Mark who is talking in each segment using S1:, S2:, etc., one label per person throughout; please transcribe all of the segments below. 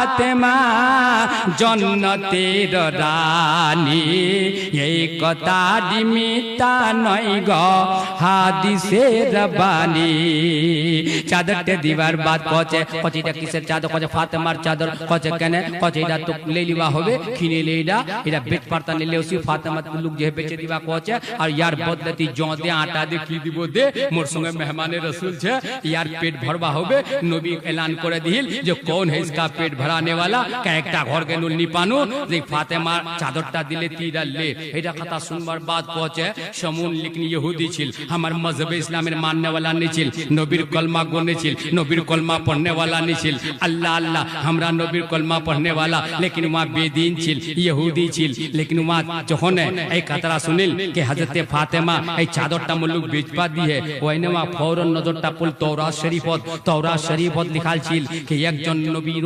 S1: ফাতেমা জন্নতের রানী এই কথা ডিমিতা নয় গ হাদিসের বাণী চাদরটা দিবার বাদ কচে কচিটা কিসের চাদর কচে ফাতেমার চাদর কচে কেন কচে এটা তো লেলিবা হবে কিনে লেইডা এটা বেচ পারতা নিলে উসি ফাতেমা লোক যে বেচে দিবা কচে আর ইয়ার বদলতি জ দে আটা দে কি দিব দে মোর সঙ্গে মেহমানে রসুল छे यार पेट भरवा होबे नबी ऐलान করে দিল যে কোন है इसका पेट भराने ঘরানেওয়ালা একটা ঘরকে লুল্লি পানো যে ফাতেমা চাদরটা দিলে তিরা লে এটা কথা শুনবার বাদ পৌঁছে সমুন লিখনি ইহুদি ছিল আমার মজহবে ইসলামের মাননেওয়ালা নিছিল নবীর কলমা গুনেছিল নবীর কলমা পড়নেওয়ালা নিছিল। আল্লাহ আল্লাহ আমরা নবীর কলমা পড়নেওয়ালা লেকিন মা বেদিন ছিল ইহুদি ছিল। লেকিন মা যখন এই কথাটা শুনিল কে হাজরতে ফাতেমা এই চাদরটা মুলুক বেচবা দিয়ে ওইনে মা ফৌরন নজরটা পুল তৌরা শরীফত তৌরা শরীফত লিখাল ছিল কে একজন নবীর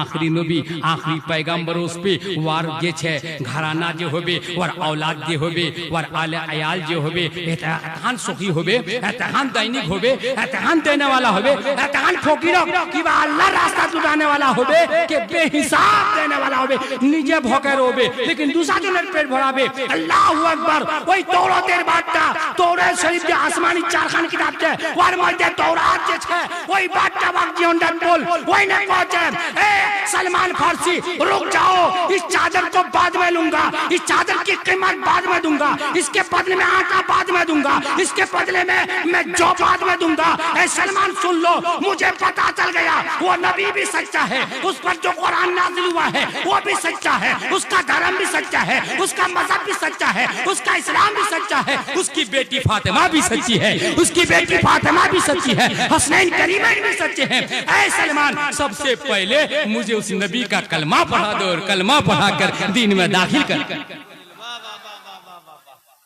S1: আ आखिरी নবী आखिरी पैगंबर उस पे ওয়ার যে ছে ঘরানা যে হবে ওয়ার औलाद যে হবে ওয়ার আলে আয়াল যে হবে এতহান সুখী হবে এতহান দৈনিক হবে এতহান দেনে वाला হবে এতহান ফকির কিবা আল্লাহর রাস্তা জুটানে वाला হবে কে বেহিসাব দেনে वाला হবে নিজে ভকের হবে लेकिन दूसरा জনের পেট ভরাবে আল্লাহু আকবার ওই তৌরাতের বার্তা তৌরাত শরীফ যে আসমানি চারখান কিতাব আছে ওর মধ্যে তৌরাত যে আছে ওই বার্তা বাক জীবনটা বল ওই ने पहुंचे ए सलमान फारसी, रुक जाओ। इस चादर को बाद में लूँगा। इस चादर की कीमत बाद में दूँगा। इसके बदले में आटा बाद में दूँगा। इसके बदले में मैं जो बाद में दूँगा। सलमान, सुन लो। मुझे पता चल गया। वो नबी भी सच्चा है। उस पर जो कुरान नाजिल हुआ है, वो भी सच्चा है। उसका धर्म भी सच्चा है। उसका मज़हब भी सच्चा है। उसका इस्लाम भी सच्चा है। उसकी बेटी फातिमा भी सच्ची है। उसकी बेटी फातिमा भी सच्ची है। हसनैन करीमैन भी सच्चे हैं। ऐ सलमान, सबसे पहले मुझे مجھے اس نبی کا کلمہ پڑھا دو اور کلمہ پڑھا کر دین میں داخل کر۔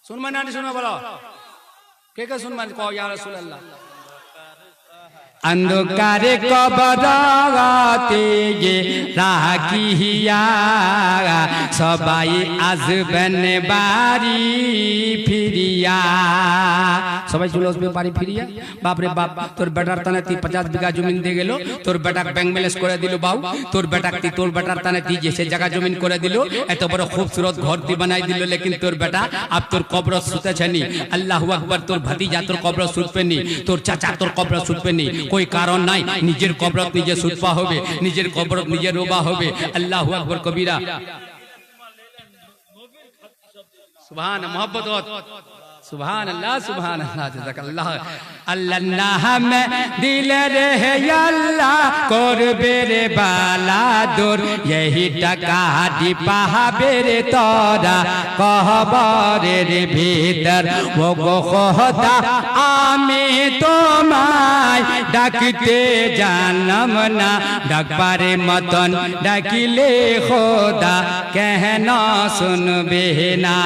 S1: سن میں نے سنا بولا۔ کہ سن میں کہو، یا رسول اللہ۔ অন্ধকার কবরাতে রাখিয়া সবাই আসবেন বাড়ি ফিরিয়া। সবাই চলে আসবে বাড়ি ফিরিয়া। বাপরে বাপ, তোর বেটার তানে তুই পঞ্চাশ বিঘা জমিন দিয়ে গেল, তোর বেটাক ব্যাংক ব্যালেন্স করে দিল বাউ, তোর বেটাক তুই, তোর বেটার তানে তুই যে সে জায়গা জমিন করে দিল, এত বড় খুবসুরত ঘর তুই বানাই দিল, লেকিন তোর বেটা আপ তোর কবর সুতেছে নি। আল্লাহ আকবর, তোর ভাতিজা তোর কবর সুতবে নি, তোর চাচা তোর কবর সুতবে নি। કોઈ કારણ নাই নিজের কবরত নিজে সুতপা হবে নিজের কবরত নিজে রোবা হবে আল্লাহ আকবর কবিরা সুবহান মোহাম্মত সুবহান আল্লাহ সুবহান আল্লাহ জাযাকাল্লাহ আল্লাহ নামে দিলে রে হে আল্লাহ করবে রে বালা দূর यही টাকা দি পাহাবে রে তোরা। কহবরের ভিতর ও গো খোদা আমি তোমায় ডাকতে জানম না। ডাকবারে মতন ডাকিলে খোদা কেন শুনবে না।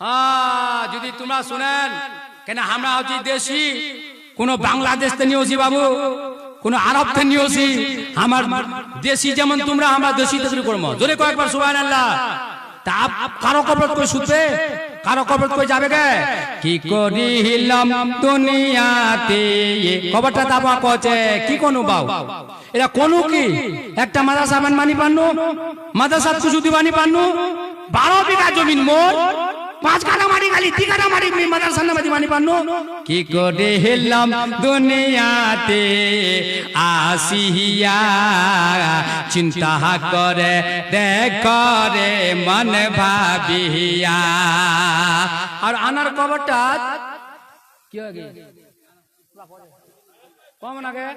S1: হ্যাঁ যদি তোমরা শুনেন, কেন আমরা হচ্ছি দেশি, কোন বাংলাদেশ বাবু, কোন আরব থেকে নিয়েছি আমার দেশি যেমন তোমরা, আমরা দেশি থেকে করব। জোরে কয়েকবার সুবান আল্লাহ তা কারও কবর কই শুতে, কারও কবর কই যাবে গে কি করিলাম দুনিয়াতে কবরটা দাবা কি কোন বাউ? এটা কোন কি? একটা মাদ্রাসা মান পান্নু মাদ্রাসা কিছু দিবানি পান্নু বারো বিঘা জমিন মোর পাঁচ কাটা মারি খালি, তিন কাটা মারি মাদ্রাসা নামে দিবানি পান্নু কি করে হেলাম দুনিয়াতে? আসিয়া চিন্তা করে দেখরে মন ভাবিয়া। আর আনার কবরটা কি আগে কম নাগে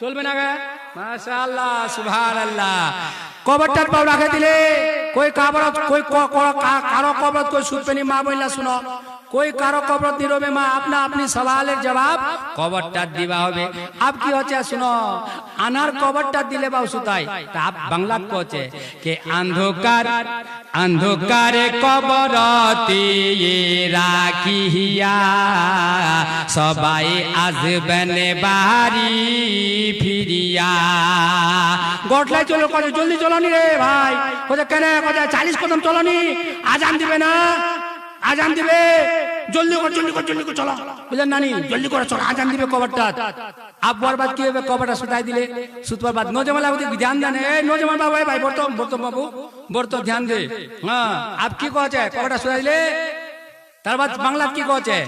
S1: চলবে না গে? মাশাআল্লাহ, সুবহানাল্লাহ। কবরটার পাও রাখে দিলে। কই কাবরত কই কো কো কারও কবরত কই শুনবে কই কারও কবরত দিরবে মা আপনা আপনি সওয়ালের জবাব কবরটা দিবা হবে আপ কি হচ্ছে শুনো আনার কবরটা দিলে বাউ সুতাই তা আপ বাংলা কোচে কে অন্ধকার অন্ধকারে কবরতে রাখিয়া সবাই আসবেন বাড়ি ফিরিয়া গটলাই চলো কত জলদি চলনি রে ভাই কোথায় কেন কোথায় চালিশ কদম চলনি আজান দিবে না আজান দিবে। জলদি কর জলদি কর জলদি কর চলো। বুঝলেন নানি? জলদি করে চলো, আজান দিবে কবরটা। আব্বার বাদ কি হবে? কবরটা সুতাই দিলে। সুতবার বাদ, নজমাল বাবু ধ্যান দেন? এই নজমাল বাবু ভাই বর্ত বর্ত বাবু বর্ত ধ্যান দে। হ্যাঁ আপ কি কছে কবরটা সুতাই দিলে? তার বাদ বাংলা কি কছে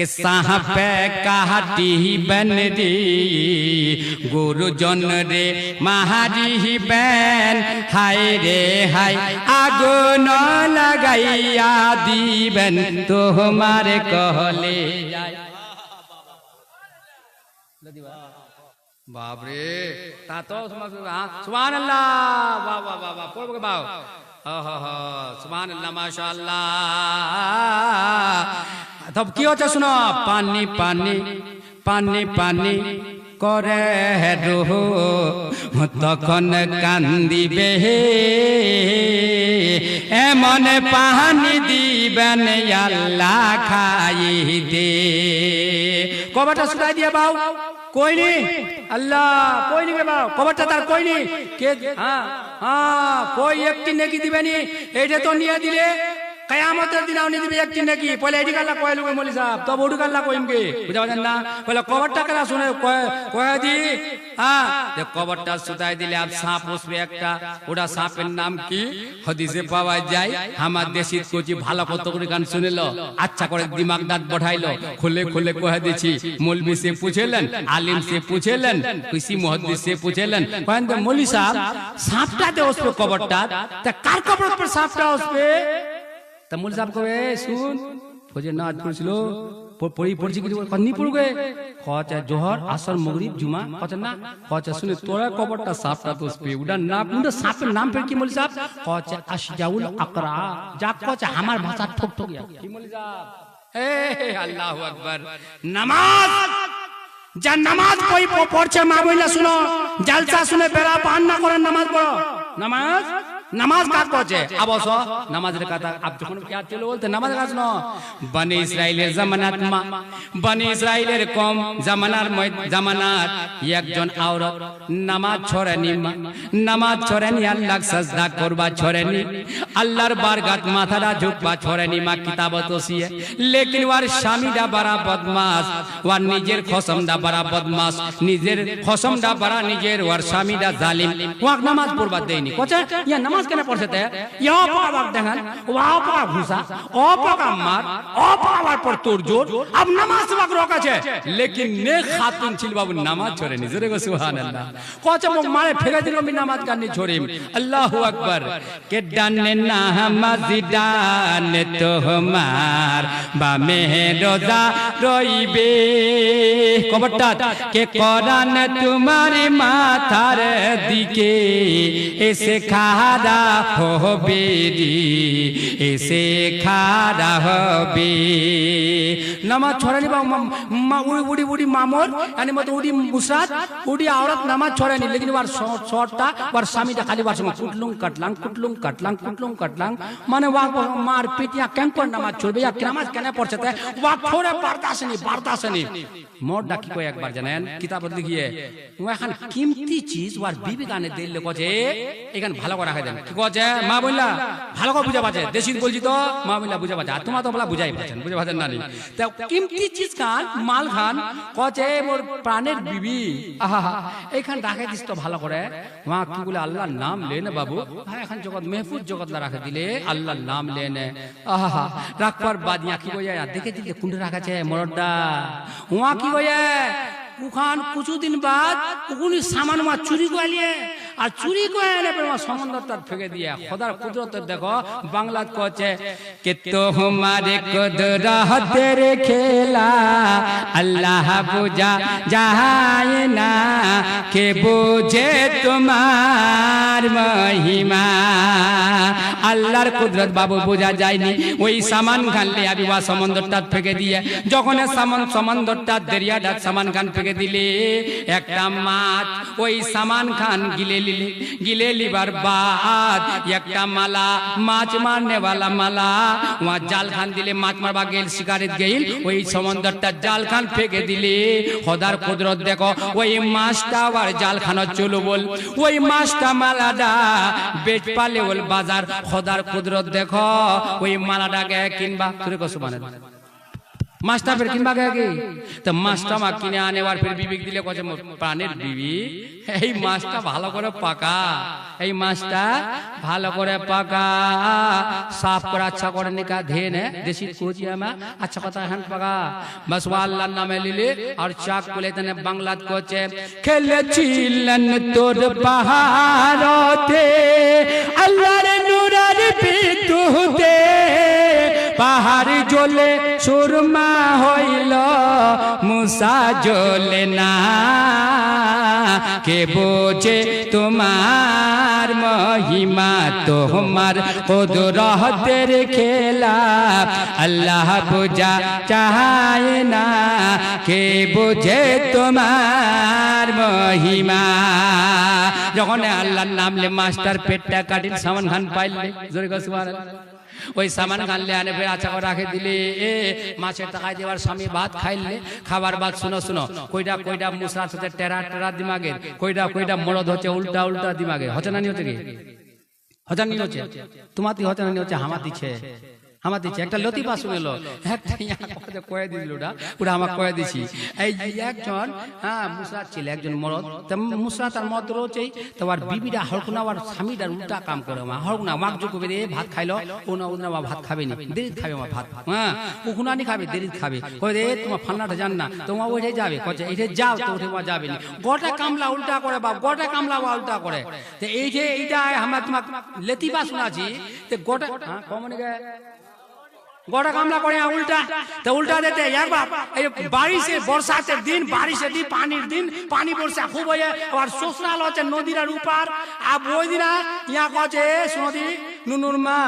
S1: কে সাহাবে কাহাটি বন রে গুরুজন রে মাহারি বেন হায় রে হায় আগুন লাগাইয়া দিবেন তোমার কহলে বাবরে তা তো সুবহান আল্লাহ বাহ বাহ পড়ব কে বাও আল্লাহ মাশাআল্লাহ তব কি হচ্ছে শুনো? পানি পানি পানি পানি করে রুহ। তখন কান্দিবে এমন পানি দিবেন আল্লাহ খাইতে কবাটা শুনাই দিয়ে বাউ। কই নি? আল্লাহ, কই নি গে বাউ? কবারটা তার কই নি? কে? হ্যাঁ হ্যাঁ কই একটি নেকি দিবেনি? এইটা তো নিয়ে দিলে। কয়ামতের দিন আউনি দিবে একটি নাকি। পয়লা এডি কাল্লা কয় লোকে মলি সাহেব? তব ওডু কাল্লা কইম কে? বুঝা পাচ্ছেন না? পয়লা কবরটা কালা শুনে কয় দি। হ্যাঁ কবরটা সুতাই দিলে আপ সাপ বসবে একটা। ওটা সাপের নাম কি? হদিসে পাওয়া যায় আমার দেশি কোচি ভালো কত করে গান শুনেল আচ্ছা করে দিমাগ দাঁত বঠাইলো খুলে খুলে কয়ে দিছি, মৌলবি সে পুছেলেন, আলিম সে পুছেলেন, কৃষি মহাদিস সে পুছেলেন। কয়েন মৌলি সাহেব, সাপটা দে বসবে কবরটা, তা কার কবর সাপটা বসবে? তা মূল সাহেব কবে শুন। ফজর নাচ পড়ছিল পড়ি পড়ছি কিছু কন্নি পড়বে খচা জোহর আসর মগরিব জুমা। না। খচা শুনে তোরা কবরটা সাপটা তো পে উডা না উডা সাপের নাম কি খচা আশজাউল আকরা। যা আমার ভাষা ঠক ঠক। কি হে আল্লাহু আকবার। নামাজ? যা নামাজ পড়ি পড়ছে মা বইলা শুনো। জালসা শুনে বেড়া পান না করেন নামাজ পড়ো। নামাজ? নামাজ কাজ করছে আবস নামাজের কথা আপ যখন क्या চলো বলতে? নামাজ কাজ ন বনি ইসরাইলের জামানাত মা বনি ইসরাইলের কম জামানার জামানার একজন আওরত। নামাজ ছড়েনি মা। নামাজ ছড়েনি আল্লাহ সাজদা করবা ছড়েনি। আল্লাহর বারগাত মাথাটা ঝুঁকবা ছড়েনি মা কিতাবত ওসিয়ে লেকিন ওর স্বামীটা বাড়া বদমাস। ওর নিজের খসমটা বাড়া বদমাস। নিজের খসমটা বাড়া নিজের ওর স্বামীটা জালিম। ওয়াক নামাজ পড়বা দেয়নি। কোচে? ইয়া নামাজ কেন পড়ছে তে দেখান পর তোর জোর আব নামাজ রকাছে লেকিন নে খাতুন ছিল বাবু নামাজ ছড়ে গো সুবহানাল্লাহ কোচে মারে দিল আমি নামাজ ছড়িম আল্লাহু আকবার কে ডানে নামাজ ডানে তোমার রইবে কবরটা কে কোরআন তোমার মাথার দিকে এসে দাদা হবে, এসে খাড়া হবে। নামাজ ছড়ানি বা উড়ি উড়ি উড়ি মামর, আনি মতো উড়ি মুসাদ উড়ি আওরাত নামাজ ছড়ানি। লেকিন ওর শর্টটা ওর স্বামীটা খালি বার সময় কুটলুম কাটলাম কুটলুম কাটলাম কুটলুম কাটলাম মানে ওয়া মার পিট ইয়া কেমন নামাজ ছড়বে? ইয়া নামাজ কেন পড়ছে তাই ওয়া থোড়ে বারদাসনি বারদাসনি মোর ডাকি কই একবার জানেন? কিতাবত লিখিয়ে ও এখন কিমতি চিজ ওর বিবি গানে দিলে কছে এখান ভালো করা হয় দেন। কি মা ভালো করে বুঝা পাচ্ছে বলছি তো, মা বুঝা পাচ্ছে তোমার তো বলা বুঝাই পাচ্ছেন বুঝে পাচ্ছেন না নি? কিমতি চিজ খান, মাল খান মোর প্রাণের বিবি। আহা এইখান রাখে দিস তো ভালো করে। মা কি বলে, আল্লাহর নাম লেন বাবু। হ্যাঁ এখন জগৎ, মেহফুজ জগৎ লা রাখে দিলে, আল্লাহর নাম লেন আহা রাখবার বাদ ইয়া কি কইয়া দেখে দিলে কুন্ডে রাখাছে মরড্ডা উয়া কি কইয়া উখান কিছু দিন বাদ উকুনি সামান মা চুরি করিয়ে আর চুরি করে এনে পরে মা সমন্দরটা ফেকে দিয়ে, খোদার কুদরত দেখো বাংলা কছে কে তো হমারে কুদরত রে খেলা, আল্লাহ বুঝা যায় না, কে বুঝে তোমার মহিমা? আল্লাহর কুদরত বাবু বোঝা যায়নি। ওই সামান খান লে আবি সমন্দরটা ফেকে দিয়ে যখন সামান সমন্দরটা দরিয়াটা সামান খান ফেকে দিলে একটা মাছ ওই সামান খান গিলে লিলে গিলে লিবার বাদ একটা মালা মাছ মারনে वाला মালা ওয়া জাল খান দিলে মাছ মারবা গেল শিকারিত গেল ওই সমন্দরটা জাল খান ফেকে দিলে খোদার কুদরত দেখো। ওই মাছটা আবার জাল খানো চলো বল ওই মাছটা মালাটা বেচ পালে বল বাজার খোদার কুদরত দেখো, ওই মালাটাকে কিনবা। তুই কসু মানে। মাছটা ফের কিনবা গে কি? তো মাছটা মা কিনে আনে আর ফের বিবেক দিলে কছে প্রাণের বিবি, এই মাছটা ভালো করে পাকা, এই মাছটা ভালো করে পাকা, সাফ করে আচ্ছা করে নিকা ধে নে, দেশি কোচি আমা আচ্ছা কথা হ্যান পাকা। বাস আল্লাহর নামে লিলে আর চাক বলে তেনে বাংলাত কোচে খেলেছিলেন তোর পাহাড়তে, আল্লাহর पी तू दे পাহাড় জ্বলে সুরমা হইল, মুসা জ্বলে না। কে বোঝে তোমার মহিমা, তোমার কদরতের খেলা? আল্লাহ বোঝা চায় না। কে বোঝে তোমার মহিমা? যখন আল্লাহর নামলে মাস্টার পেটটা কাটিন সামান খান পাইলে জোরে গো ওই সামান কানলে আনে ফের করে রাখে দিলে। এ, মাছের টাকায় দেওয়ার স্বামী ভাত খাইলে, খাবার ভাত শুনো শুনো। কইটা কইটা মুসরা হচ্ছে টেরা টেরা দিমাগের। কইটা কইটা মরদ হচ্ছে, উল্টা উল্টা দিমাগে হচ্ছে না নি হচ্ছে কি? হচ্ছে নি হচ্ছে? তোমাতি হচ্ছে না নি হচ্ছে? হামা দিচ্ছে। হামা দিচ্ছে একটা লতিফা শুনেলো একটা ইয়া কয়ে দিল ওটা। ওটা। আমাকে কয়ে দিছি। এই একজন হ্যাঁ মুসরাত ছিল একজন মরদ। তা মুসরা তার মত রয়েছে তো আর বিবিটা হড়কুনা আর স্বামীটার উল্টা কাম করে মা। হড়কুনা মাক যোগ করে। ভাত খাইলো? ও না মা ভাত খাবে না। দেরি খাবে মা ভাত। হ্যাঁ উকুনানি খাবে দেরি খাবে। কই রে? তোমার ফান্নাটা জান না। তোমার ওইটাই যাবে। কচ্ছে এইটা যাও তো ওঠে মা যাবে না। গোটা কামলা উল্টা করে বাপ গোটা কামলা উল্টা করে। তো এই যে এইটা আমরা তোমার লেতিবা শোনাছি তো গোটা হ্যাঁ কমনে গে গোটা কামলা করে আর উল্টা তো উল্টা দিতে একবার এই বারিশে বর্ষাতে দিন বারিশে দিন পানির দিন পানি বর্ষা খুব হয়ে আর শ্বশুরাল হচ্ছে নদীর উপার আর ওই দিনা ইয়া কছে নদী নুনুর মা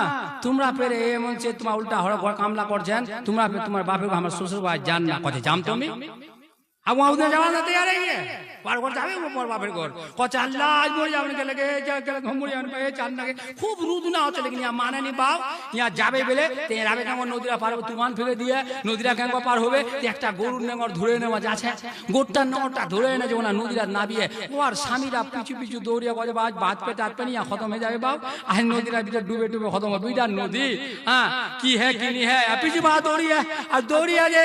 S1: তোমরা পেরে এমন সে তোমার উল্টা হড় ঘর কামলা করছেন তোমরা ফের তোমার বাপের ঘর, আমার শ্বশুর ভাই জান না কছে জাম তুমি अब वहां उधर जवान तैयार বার যাবে খুব রুদনা হচ্ছে মানে নি পাও ইয়া যাবে বেলে নদীরা পার হবে তুমান ফেলে দিয়ে নদীরা কেন পার হবে একটা গরুর নেঙর ধরে নেওয়া যাচ্ছে। গোটটার নেঙরটা ধরে এনে যে ওনা নদীরা নাবিয়ে আর স্বামীরা পিছু পিছু দৌড়িয়া কয়ে বাজ ভাত পেট হাত পেন খতম হয়ে যাবে বাপ। আর নদীরা ভিতরে ডুবে ডুবে খতম হবে। দুইটা নদী হ্যাঁ কি হ্যাঁ কি নি হ্যাঁ পিছু পা দৌড়িয়া, আর দৌড়িয়া যে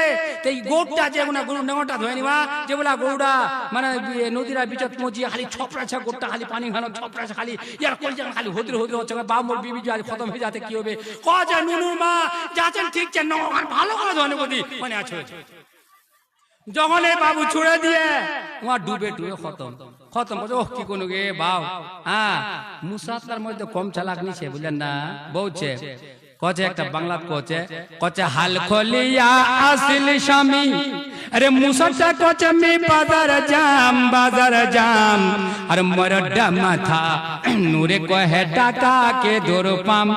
S1: এই গোটটা যে ওনা গরুর নেঙরটা ধরে নিবা, যে বলা, গরুটা মানে বি- নদীরা বিচত মজিয়ে খালি ছপড়াছা গোটটা খালি পানি খানো ছপড়াছা খালি, ইয়ার কই যেন খালি হদির হদির হচ্ছে বা মোর বিবি যে খতম হয়ে যাতে কি হবে? ক যে নুনুর মা যাচ্ছেন ঠিক যে নগান ভালো করে ধনে বদি মানে আছে? যখন এই বাবু ছুড়ে দিয়ে তোমার ডুবে ডুবে খতম। খতম ও কি কোনো গে, বাউ। হ্যাঁ মুসাতলার মধ্যে কম চালাক নিছে, বুঝলেন না? বউছে কচে একটা বাংলা কচে কচে। হাল খলিয়া আসিল স্বামী। আরে মুসাটা কচে মে বাজার জাম বাজার জাম। আর মরডা মাথা নূরে কহে টাকা কে দোর পাম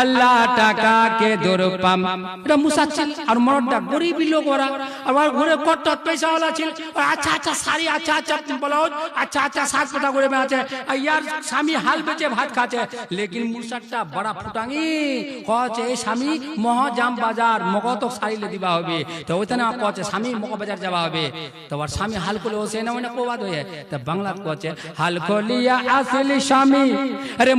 S1: আল্লাহ টাকা কে দোর পাম। এটা মুসা ছিল আর মরডা গরিবি লোক ওরা। আবার ঘুরে কত পয়সা वाला ছিল আচ্ছা আচ্ছা শাড়ি আচ্ছা আচ্ছা ব্লাউজ আচ্ছা আচ্ছা সাজ পোটা করে আছে আর ইয়ার স্বামী হাল বেচে ভাত খাচ্ছে। লেকিন মুসারটা বড়া ফুটাঙ্গি কছে এই স্বামী মহাজাম বাজার মগত সারিলে দিবা হবে। তো ওইখানে কছে স্বামী মগ বাজার যাওয়া হবে। তো আর স্বামী হাল করলে ওসে না ওইটা কোবাদ হয়ে। তো বাংলা কছে হাল কলিয়া আসলি স্বামী। আরে